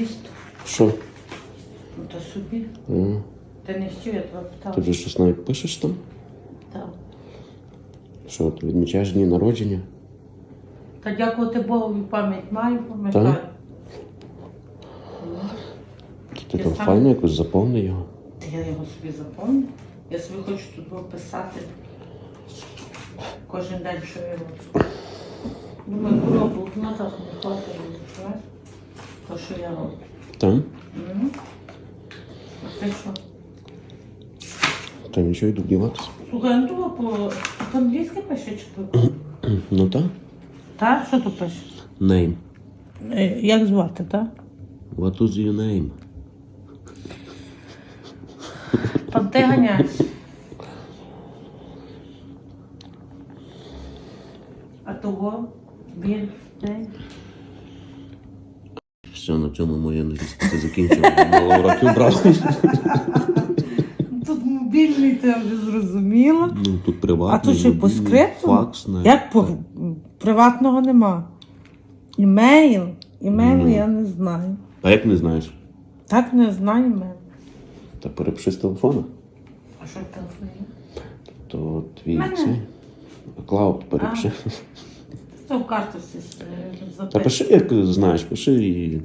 їсть. Що? Ну то собі. М, Ти не хотів, я тебе Ти питала. вже щось навіть пишеш там? Так. Що, ти відмічаєш дні народження? Та дякувати Богу, пам'ять маю, пам'ятаю. Так? Ти Я там сам- файно якось заповни його. Я його собі запомню. Я собі хочу тут писати кожен день, що я роблю. Думаю, курок блокнота не хватить, відчуваєш? То, що я роблю. Там? Мгм. А ти що? Та нічого йду вдіватися. Слухай, ну то по- по-англійськи пише чи по Ну так. Так, що тут пише? Name. Як звати, так? What is your name? Там ти ганяєш. А того він день. Все, на цьому моя англійська закінчила. Мало уроків брав. Тут мобільний ти вже зрозуміла. Ну, тут приватний. А тут ще по мобільний, скрипту? Факс, не. Як по приватного нема. Імейл. Імейл Ну. я не знаю. А як не знаєш? Так не знаю імейл. Та перепиши з телефона. А що в телефоні? То твій Мене. цей. Клауд перепиши. Що в карточці Та записано? пиши, як знаєш, пиши і.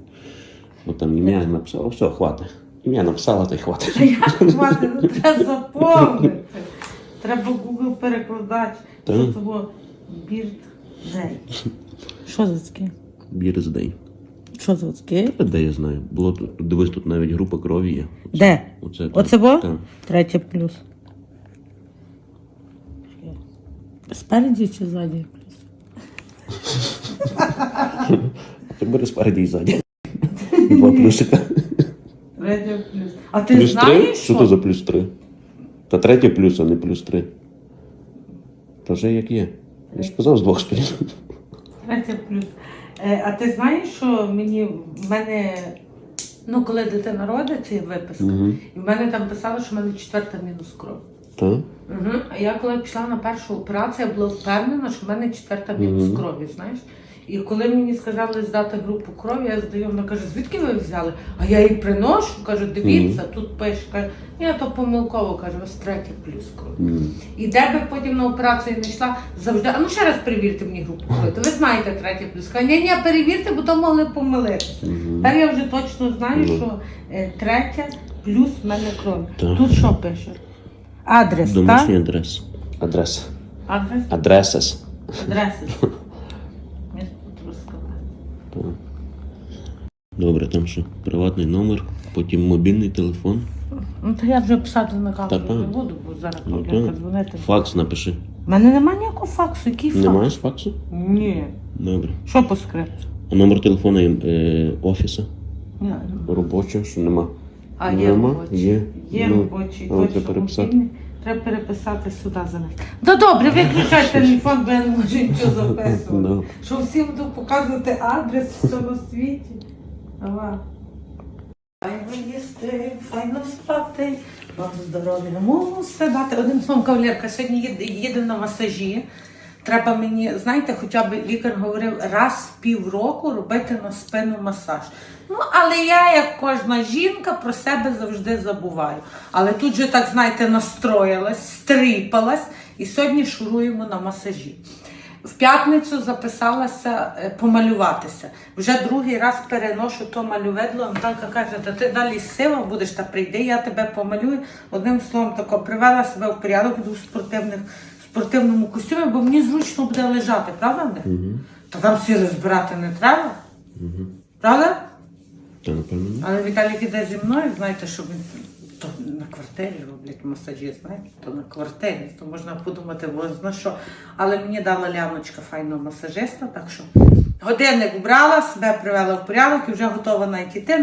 От там ім'я написала, все, хватить. Ім'я написала, та й хватить. Як хватить, ну треба заповнити. Треба Google перекладач. Так. Що того бірд день. Що за таке? Бірздей. Що за таке? Та де я знаю. Було тут, дивись, тут навіть група крові є. Де? Оце, так. Оце? Так. Третє плюс. Спереді чи ззаді бери спереді і ззаді. Два плюсика. Третє плюс. А ти Плюс три? знаєш, Що то за плюс три? Та третє плюс, а не плюс три. Та вже як є. Я ж сказав з двох сторін. Третє плюс. Е, а ти знаєш, що мені в мене, ну коли дитина родиться, є виписка, Мгм. і в мене там писало, що в мене четверта мінус кров. Та? Угу. А я коли пішла на першу операцію, я була впевнена, що в мене четверта мінус Мгм. крові, знаєш. І коли мені сказали здати групу крові, я здаю, вона каже, звідки ви взяли? А я їй приношу, кажу, дивіться, тут пише, каже, я то помилково кажу, ось третя плюс крові. М. І де би потім на операцію не йшла, завжди, а ну ще раз перевірте мені групу крові. То ви знаєте третя плюс. Каже, ні, ні, перевірте, бо то могли помилитися. Мгм. Тепер я вже точно знаю, Ну. що е, третя плюс в мене кров. Тут що пише? Адрес, так? Домашній адрес. Адрес. Адрес? Адресес. Адреси. Місто Трускавець. Так. Добре, там що? Приватний номер, потім мобільний телефон. Ну, то я вже писати на Та-та. не буду, бо зараз Ну, так. дзвонити. Факс напиши. У мене немає ніякого факсу, який факс? Не маєш факсу? Ні. Добре. Що по скрипту? А номер телефона е, офісу? Ні. Робочого, що нема. А є Нема? робочий. Є. Є Ну, але точно. треба переписати. Треба переписати сюди зараз. Ну добре, виключай телефон, бо я не можу нічого записувати. Да. Що всім буду показувати адрес в цьому світі. Давай. Файно їсти, файно спати, вам здоров'я мусите дати. Одним словом, кавалерка, сьогодні їде, їде на масажі. Треба мені, знаєте, хоча б лікар говорив, раз в півроку робити на спину масаж. Ну, але я, як кожна жінка, про себе завжди забуваю. Але тут же, так знаєте, настроїлась, стріпалась і сьогодні шуруємо на масажі. В п'ятницю записалася е, помалюватися. Вже другий раз переношу то малюведло. Наталка каже, та ти далі сила будеш, та прийди, я тебе помалюю. Одним словом, тако привела себе в порядок йду в спортивних, спортивному костюмі, бо мені зручно буде лежати, правда? Андрій? Угу. Та там всі розбирати не треба. Правда? Та напевно. Але Віталік іде зі мною, знаєте, що він то на квартирі роблять масажі, знаєте, то на квартирі, то можна подумати, на що. Але мені дала ляночка файного масажиста, так що годинник брала, себе привела в порядок і вже готова навіть іти.